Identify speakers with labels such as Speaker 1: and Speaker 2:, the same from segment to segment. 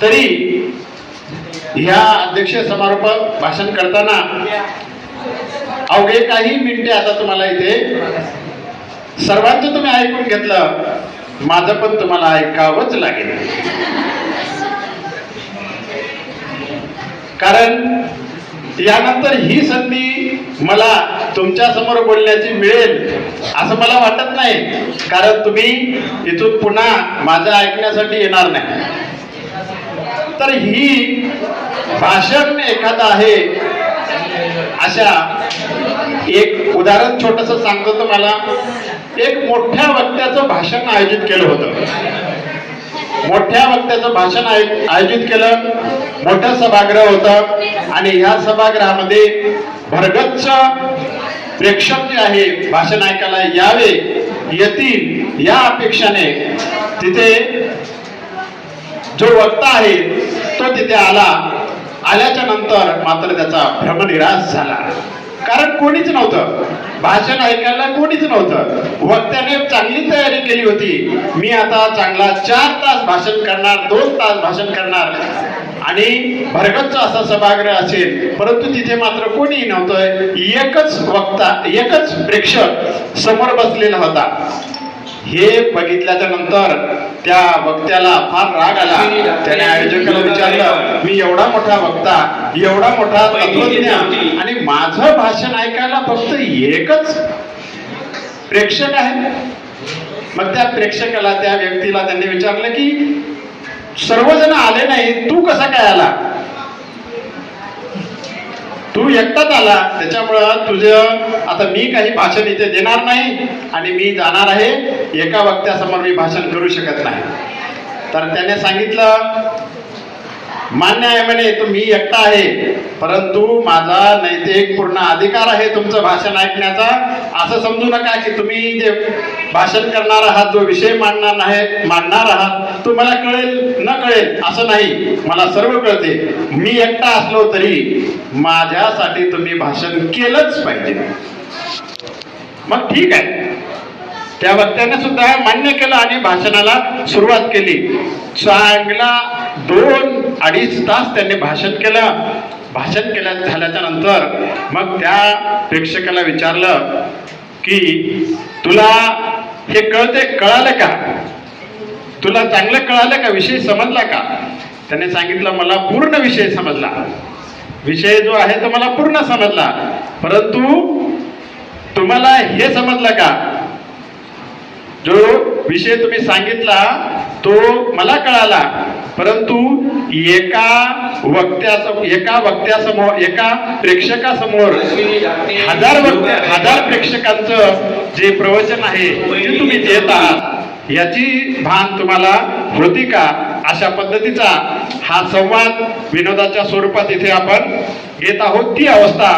Speaker 1: तरी ह्या अध्यक्ष समारोप भाषण करताना अवघे काही मिनिटे आता तुम्हाला इथे सर्वांचं तुम्ही ऐकून घेतलं माझं पण तुम्हाला ऐकावंच लागेल. कारण यानंतर ही संधी मला तुमच्यासमोर बोलण्याची मिळेल असं मला वाटत नाही. कारण तुम्ही इथून पुन्हा माझं ऐकण्यासाठी येणार नाही. तर ही भाषण एखादं आहे. अशा एक उदाहरण छोटस सांगतो तुम्हाला. एक मोठ्या वक्त्याचं भाषण आयोजित केलं होतं. मोठ्या वक्त्याचं भाषण आय- आयोजित केलं. मोठं सभागृह होतं. आणि ह्या सभागृहामध्ये भरगच्च प्रेक्षक जे आहे भाषण ऐकायला यावे येतील या अपेक्षाने तिथे जो वक्ता आहे तो तिथे आला. आल्याच्यानंतर मात्र त्याचा भ्रमनिराश झाला. कारण कोणीच नव्हतं. भाषण ऐकायला कोणीच नव्हतं. वक्त्याने चांगली तयारी केली होती. मी आता चांगला चार तास भाषण करणार दोन तास भाषण करणार. आणि भरगच्च असा सभागृह असेल. परंतु तिथे मात्र कोणीही नव्हतं. एकच वक्ता एकच प्रेक्षक समोर बसलेला होता. हे बघितल्याच्या नंतर त्या वक्त्याला फार राग आला. त्याने आयोजकाला विचारलं मी एवढा मोठा वक्ता एवढा मोठा तत्वज्ञ आणि माझं भाषण ऐकायला फक्त एकच प्रेक्षक आहे. मग त्या प्रेक्षकाला त्या व्यक्तीला त्यांनी विचारलं की सर्वजण आले नाही तू कसा काय आला? तू एकटाच आला त्याच्यामुळं तुझं आता मी काही भाषण इथे देणार नाही आणि मी जाणार आहे. एका वक्त्यासमोर मी भाषण करू शकत नाही. तर त्याने सांगितलं मान्य आहे म्हणे तुम्ही मी एकटा आहे. परंतु माझा नैतिक पूर्ण अधिकार आहे तुमचं भाषण ऐकण्याचा. असं समजू नका की तुम्ही जे भाषण करणार आहात जो विषय मांडणार नाही मांडणार आहात तो मला कळेल न कळेल असं नाही. मला सर्व कळते. मी एकटा असलो तरी माझ्यासाठी तुम्ही भाषण केलंच पाहिजे. मग ठीक आहे. त्या वक्त्याने सुद्धा मान्य केलं आणि भाषणाला सुरुवात केली. चांगला दोन अडीच तास त्यांनी भाषण केलं. भाषण केल्या झाल्याच्यानंतर मग त्या प्रेक्षकाला विचारलं की तुला हे कळते कळालं का? तुला चांगलं कळालं का? विषय समजला का? त्याने सांगितलं मला पूर्ण विषय समजला. विषय जो आहे तो मला पूर्ण समजला. परंतु तुम्हाला हे समजलं का? जो विषय तुम्ही सांगितला तो मला कळाला. परंतु एका वक्त्यासमोर एका वक्त्यासमोर एका प्रेक्षकासमोर हजार वक्त्या हजार प्रेक्षकांचं जे प्रवचन आहे ते तुम्ही देत आहात. याची भान तुम्हाला होती का? अशा पद्धतीचा हा संवाद विनोदाच्या स्वरूपात इथे आपण घेत आहोत. ती अवस्था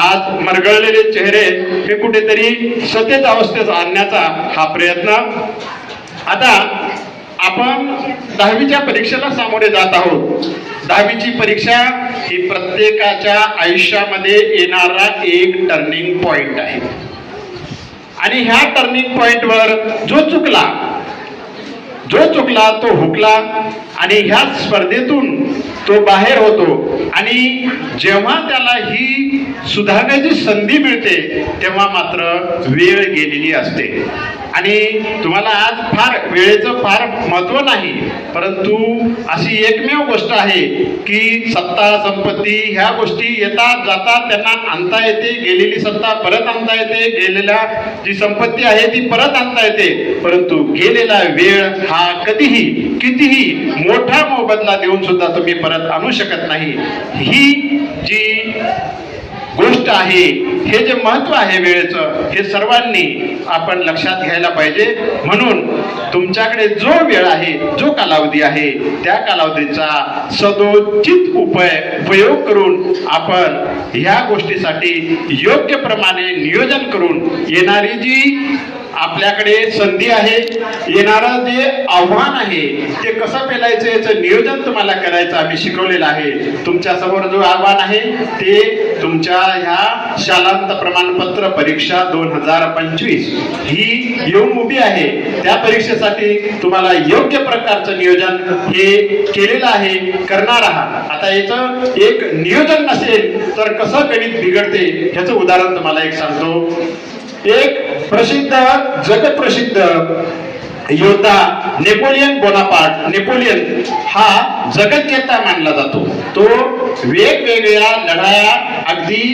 Speaker 1: आज मरगळलेले चेहरे हे कुठेतरी सतेज अवस्थेत आणण्याचा हा प्रयत्न. आता आपण दहावीच्या परीक्षेला सामोरे जात आहोत. दहावीची परीक्षा ही प्रत्येकाच्या आयुष्यामध्ये येणारा एक टर्निंग पॉइंट आहे. आणि ह्या टर्निंग पॉइंटवर जो चुकला जो चुकला तो हुकला आणि ह्या स्पर्धेतून तो बाहेर होतो. आणि जेव्हा त्याला ही सुधारण्याची संधी मिळते तेव्हा मात्र वेळ गेलेली असते. आणि तुम्हाला आज फार वेळेचं फार महत्त्व नाही परंतु अशी एकमेव गोष्ट आहे की सत्ता संपत्ती ह्या गोष्टी येतात जातात त्यांना आणता येते गेलेली सत्ता परत आणता येते गेलेल्या जी संपत्ती आहे ती परत आणता येते. परंतु गेलेला वेळ हा कधीही कितीही मोठा मोबदला देऊन सुद्धा तुम्ही परत आणू शकत नाही. ही जी गोष्ट आहे हे जे महत्त्व आहे वेळेचं हे सर्वांनी आपण लक्षात घ्यायला पाहिजे. म्हणून तुमच्याकडे जो वेळ आहे जो कालावधी आहे त्या कालावधीचा सदोचित उपाय उपयोग करून आपण ह्या गोष्टीसाठी योग्य प्रमाणे नियोजन करून येणारी जी आपल्याकडे संधी आहे. येणारं जे आव्हान आहे ते कसं पेलायचं याचं नियोजन तुम्हाला करायचं आम्ही शिकवलेलं आहे. तुमच्यासमोर जो आव्हान आहे ते तुमच्या ह्या शालांत प्रमाणपत्र परीक्षा दोन हजार पंचवीस ही येऊन उभी आहे. त्या परीक्षेसाठी तुम्हाला योग्य प्रकारचं नियोजन हे केलेलं आहे करणार आहात. आता याचं एक नियोजन नसेल तर कसं गणित बिघडते ह्याचं उदाहरण तुम्हाला एक सांगतो. एक प्रसिद्ध जगप्रसिद्ध योद्धा नेपोलियन बोनापार्ट नेपोलियन हा जगज्जेता मानला जातो. तो वेगवेगळ्या लढाया अगदी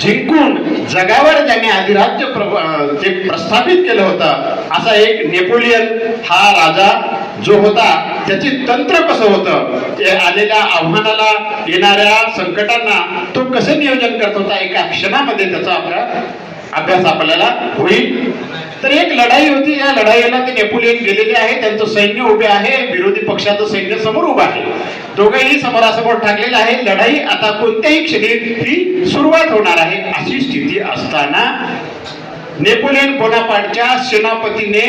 Speaker 1: जिंकून जगावर ज्याने अधिराज्य प्र- ते प्रस्थापित केलं होतं. असा एक नेपोलियन हा राजा जो होता त्याचे तंत्र कसं होतं? ते आलेल्या आव्हानाला येणाऱ्या संकटांना तो कसं नियोजन करत होता? एका क्षणामध्ये त्याचा आपला अभ्यास आपल्याला होईल. तर एक लढाई होती. या लढाईला ते नेपोलियन गेलेले आहे त्यांचं सैन्य उभे आहे. विरोधी पक्षाचं सैन्य समोर उभं आहे. दोघंही समोरासमोर ठाकलेलं आहे लढाई आता कोणत्याही क्षणी ही सुरुवात होणार आहे अशी स्थिती असताना नेपोलियन बोनापाटच्या सेनापतीने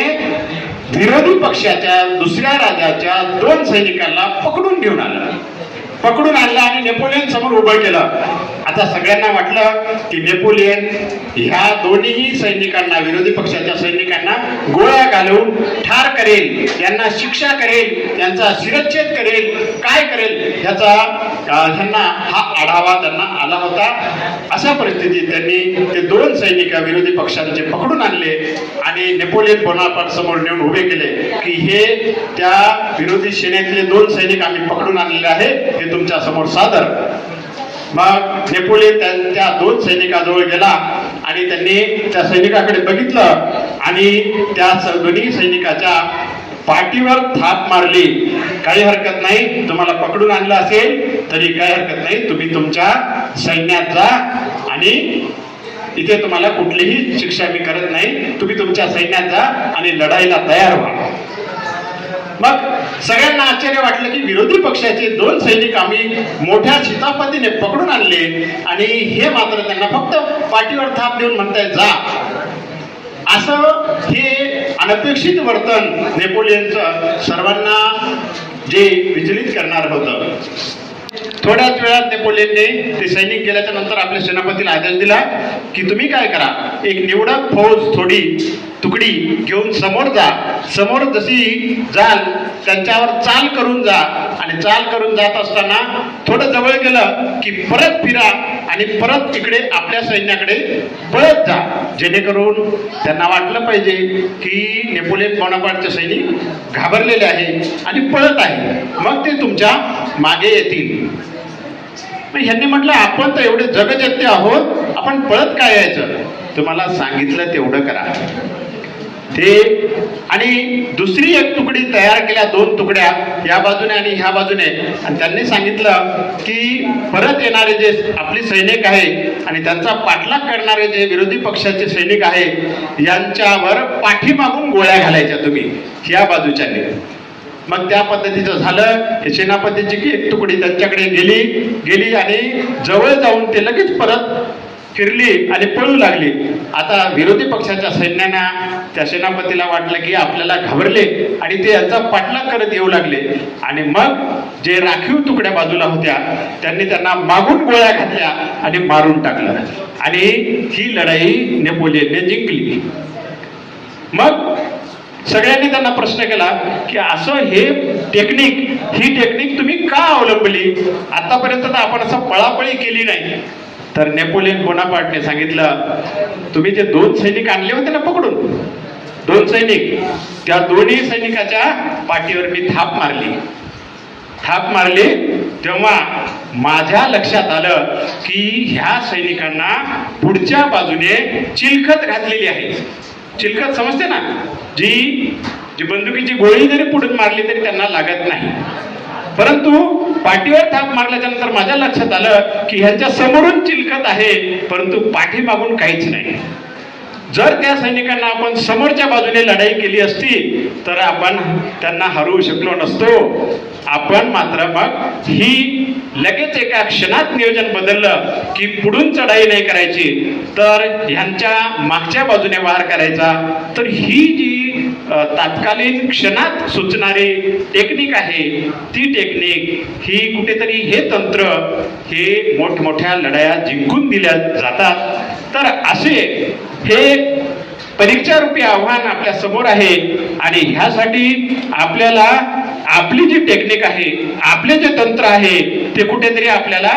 Speaker 1: विरोधी पक्षाच्या दुसऱ्या राजाच्या दोन सैनिकांना पकडून घेऊन आला. पकडून आणलं आणि नेपोलियन समोर उभं केलं. आता सगळ्यांना वाटलं की नेपोलियन ह्या दोन्ही सैनिकांना विरोधी पक्षाच्या सैनिकांना गोळ्या घालून ठार करेल यांना शिक्षा करेल यांचा शिरच्छेद करेल काय करेल ह्याचा त्यांना ह्यांना हा आढावा त्यांना आला होता. अशा परिस्थितीत त्यांनी ते दोन सैनिक विरोधी पक्षांचे पकडून आणले आणि नेपोलियन बोनापार्ट समोर नेऊन उभे केले की हे त्या विरोधी सेनेतले दोन सैनिक आम्ही पकडून आणलेले आहे हे तुमच्यासमोर सादर. मग नेपोलियन त्या- दोन सैनिकाजवळ गेला आणि त्यांनी त्या सैनिकाकडे बघितलं आणि त्या दोन्ही सैनिकाच्या पाठीवर थाप मारली. काही हरकत नाही तुम्हाला पकडून आणलं असेल तरी काही हरकत नाही तुम्ही तुमच्या सैन्यात जा आणि इथे तुम्हाला कुठलीही शिक्षा मी करत नाही. तुम्ही तुमच्या सैन्यात जा आणि लढाईला तयार व्हा. मग सगळ्यांना आश्चर्य वाटलं की विरोधी पक्षाचे दोन सैनिक आम्ही मोठ्या शितापतीने पकडून आणले. आणि हे मात्र त्यांना फक्त पाठीवर थाप देऊन म्हणताय जा. असं हे अनपेक्षित वर्तन नेपोलियनचं सर्वांना जे विचलित करणार होतं. थोड्याच वेळात नेपोलियनने ते सैनिक गेल्याच्यानंतर आपल्या सेनापतीला आदेश दिला की तुम्ही काय करा? एक निवडक फौज थोडी तुकडी घेऊन समोर जा. समोर जशी जाल त्यांच्यावर चाल करून जा. आणि चाल करून जात असताना थोडं जवळ गेलं की परत फिरा आणि परत इकडे आपल्या सैन्याकडे पळत जा. जेणेकरून त्यांना वाटलं पाहिजे की नेपोलियन बोनापार्टचे सैनिक घाबरलेले आहे आणि पळत आहे मग ते तुमच्या मागे येतील. मग ह्यांनी म्हटलं आपण तर एवढे जगजत्य आहोत आपण पळत काय यायचं? तुम्हाला सांगितलं तेवढं करा. ते आणि दुसरी एक तुकडी तयार केल्या दोन तुकड्या या बाजूने आणि ह्या बाजूने. आणि त्यांनी सांगितलं की परत येणारे जे आपली सैनिक आहे आणि त्यांचा पाठलाग करणारे जे विरोधी पक्षाचे सैनिक आहे यांच्यावर पाठीमागून गोळ्या घालायच्या तुम्ही ह्या बाजूच्या मग त्या पद्धतीचं झालं. हे सेनापतीची की एक तुकडी त्यांच्याकडे गेली. गेली आणि जवळ जाऊन ते लगेच परत फिरली आणि पळू लागली. आता विरोधी पक्षाच्या सैन्यांना त्या सेनापतीला वाटलं की आपल्याला घाबरले आणि ते यांचा पाठलाग करत येऊ लागले. आणि मग जे राखीव तुकड्या बाजूला होत्या त्यांनी त्यांना मागून गोळ्या घातल्या आणि मारून टाकलं. आणि ही लढाई नेपोलियनने जिंकली. मग सगळ्यांनी त्यांना प्रश्न केला की असं हे टेक्निक ही टेक्निक तुम्ही का अवलंबली? आतापर्यंत तर आपण असं पळापळी केली नाही. तर नेपोलियन बोनापार्टने सांगितलं तुम्ही जे दोन सैनिक आणले होते ना पकडून दोन सैनिक त्या दोन्ही सैनिकाच्या पाठीवर मी थाप मारली. थाप मारली तेव्हा माझ्या लक्षात आलं की ह्या सैनिकांना पुढच्या बाजूने चिलखत घातलेली आहे. चिलखत समजते ना? जी जी बंदुकीची गोळी जरी पुढून मारली तरी त्यांना लागत नाही. परंतु पाठीवर थाप मारल्याच्या नंतर माझ्या लक्षात आलं की ह्यांच्या समोरून चिलखत आहे परंतु पाठीमागून काहीच नाही. जर त्या सैनिकांना आपण समोरच्या बाजूने लढाई केली असती तर आपण त्यांना हरवू शकलो नसतो. आपण मात्र मग ही लगेच एका क्षणात नियोजन बदललं की पुढून चढाई नाही करायची. तर ह्यांच्या मागच्या बाजूने वार करायचा. तर ही जी तात्कालीन क्षणात सुचणारी टेक्निक आहे ती टेक्निक ही कुठेतरी हे तंत्र हे मोठमोठ्या लढाया जिंकून दिल्या जातात. तर असे हे परीक्षा रूपी आव्हान आपल्यासमोर आहे आणि ह्यासाठी आपल्याला आपली जी टेक्निक आहे आपले जे तंत्र आहे ते कुठेतरी आपल्याला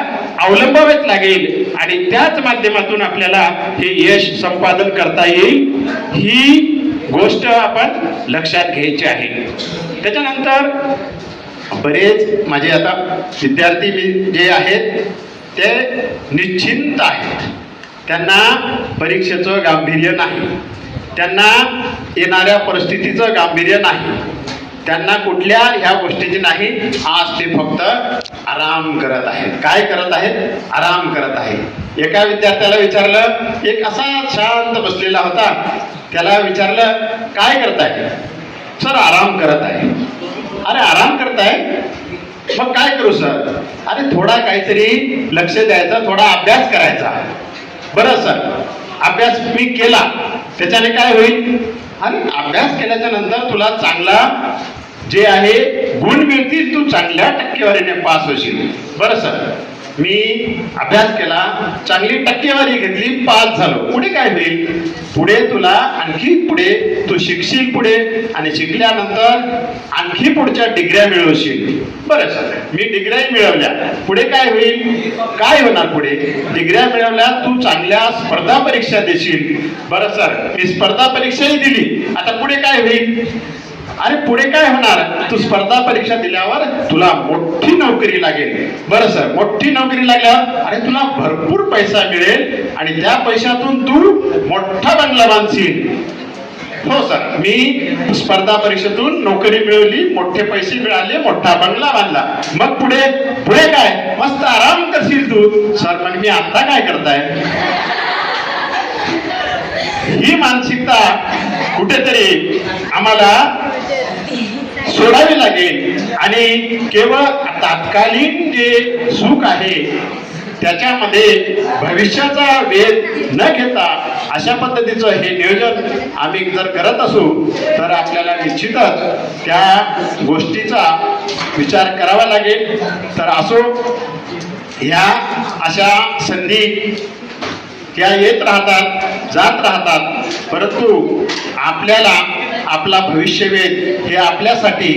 Speaker 1: अवलंबावेच लागेल. आणि त्याच माध्यमातून आपल्याला हे यश संपादन करता येईल. ही गोष्ट आपण लक्षात घ्यायची आहे. त्याच्यानंतर बरेच माझे आता विद्यार्थी जे आहेत ते निश्चिंत आहेत. त्यांना परीक्षेचं गांभीर्य नाही. त्यांना येणाऱ्या परिस्थितीचं गांभीर्य नाही. त्यांना कुठल्या ह्या गोष्टीची नाही आज ते फक्त आराम करत आहेत. काय करत आहेत? आराम करत आहेत. एका विद्यार्थ्याला विचारलं एक असा शांत बसलेला होता. त्याला विचारलं काय करताय? सर आराम करत आहे. अरे आराम करताय? मग काय करू सर? अरे थोडा काहीतरी लक्ष द्यायचा थोडा अभ्यास करायचा. बरं सर. अभ्यास मी केला. त्याच्याने काय होईल? आणि अभ्यास केल्याच्यानंतर तुला चांगला जे आहे गुण मिळतील तू चांगल्या टक्केवारीने पास होशील. बरं सर. मी अभ्यास केला चांगली टक्केवारी घेतली पास झालो. पुढे काय होईल? पुढे तुला आणखी पुढे तू शिकशील पुढे आणि शिकल्यानंतर आणखी पुढच्या डिग्र्या मिळवशील. बरं सर. मी डिग्र्याही मिळवल्या. पुढे काय होईल? काय होणार पुढे? डिग्र्या मिळवल्या तू चांगल्या स्पर्धा परीक्षा देशील. बरं सर. मी स्पर्धा परीक्षाही दिली. आता पुढे काय होईल? अरे पुढे काय होणार? तू स्पर्धा परीक्षा दिल्यावर तुला मोठी नोकरी लागेल. बरं सर मोठी नोकरी लागल्यावर अरे तुला भरपूर पैसा मिळेल आणि त्या पैशातून तू मोठा बंगला बांधशील. हो सर मी स्पर्धा परीक्षेतून नोकरी मिळवली मोठे पैसे मिळाले मोठा बंगला बांधला. मग पुढे पुढे काय? मस्त आराम करशील तू. सर मग मी आता काय करताय? ही मानसिकता कुठेतरी आम्हाला सोडावी लागेल. आणि केवळ तात्कालीन जे सुख आहे त्याच्यामध्ये भविष्याचा वेध न घेता अशा पद्धतीचं हे नियोजन आम्ही जर करत असू तर आपल्याला निश्चितच त्या गोष्टीचा विचार करावा लागेल. तर असो ह्या अशा संधी त्या येत राहतात जात राहतात परंतु आपल्याला आपला भविष्यवेध हे आपल्यासाठी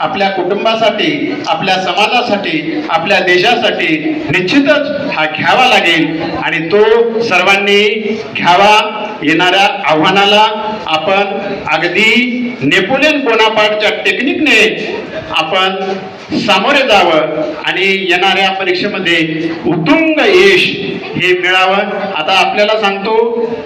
Speaker 1: आपल्या कुटुंबासाठी आपल्या समाजासाठी आपल्या देशासाठी निश्चितच हा घ्यावा लागेल आणि तो सर्वांनी घ्यावा येणाऱ्या आव्हानाला आपण अगदी नेपोलियन बोनापाटच्या टेक्निकने आपण सामोरे जावं आणि येणाऱ्या परीक्षेमध्ये उत्तुंग यश हे मिळावं. आता आपल्याला सांगतो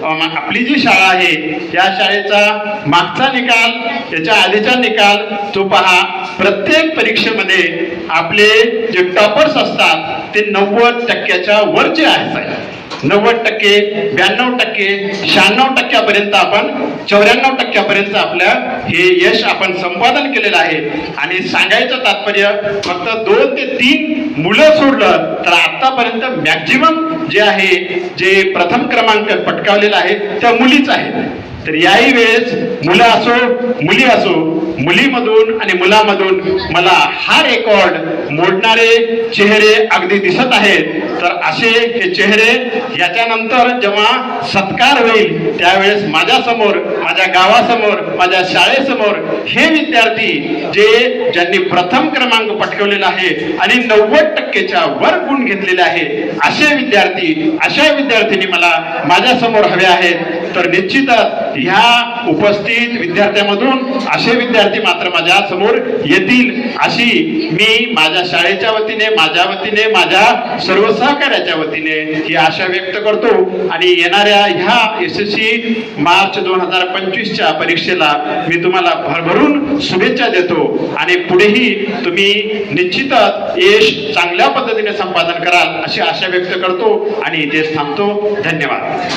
Speaker 1: आपली जी शाळा आहे या शाळेचा मागचा निकाल त्याच्या आधीचा निकाल तो पहा. प्रत्येक परीक्षेमध्ये आपले जे टॉपर्स असतात ते नव्वद टक्क्याच्या वरचे आहेत. नव्वद टक्के ब्याण्णव टक्के शहाण्णव टक्क्यापर्यंत आपण चौऱ्याण्णव टक्क्यापर्यंत आपलं हे यश आपण संपादन केलेलं आहे. आणि सांगायचं तात्पर्य फक्त दोन ते तीन मुलं सोडलं तर आतापर्यंत मॅक्झिमम जे आहे जे प्रथम क्रमांक पटकावलेला आहे त्या मुलीच आहेत. तर याही वेळेस मुलं असो मुली असो मुलीमधून आणि मुलामधून मला हा रेकॉर्ड मोडणारे चेहरे अगदी दिसत आहेत. तर असे हे चेहरे याच्यानंतर जेव्हा सत्कार होईल त्यावेळेस माझ्यासमोर माझ्या गावासमोर माझ्या शाळेसमोर हे विद्यार्थी जे ज्यांनी प्रथम क्रमांक पटकवलेला आहे आणि नव्वद टक्केच्या वर गुण घेतलेले आहे असे विद्यार्थी अशा विद्यार्थ्यांनी मला माझ्यासमोर हवे आहेत. तर निश्चितच ह्या उपस्थित विद्यार्थ्यांमधून असे विद्यार्थी मात्र माझ्यासमोर येतील अशी मी माझ्या शाळेच्या वतीने माझ्या वतीने माझ्या सर्व सहकार्याच्या वतीने ही आशा व्यक्त करतो. आणि येणाऱ्या ह्या एस एस सी मार्च दोन हजार पंचवीसच्या परीक्षेला मी तुम्हाला भरभरून शुभेच्छा देतो. आणि पुढेही तुम्ही निश्चितच यश चांगल्या पद्धतीने संपादन कराल अशी आशा व्यक्त करतो. आणि इथेच थांबतो. धन्यवाद.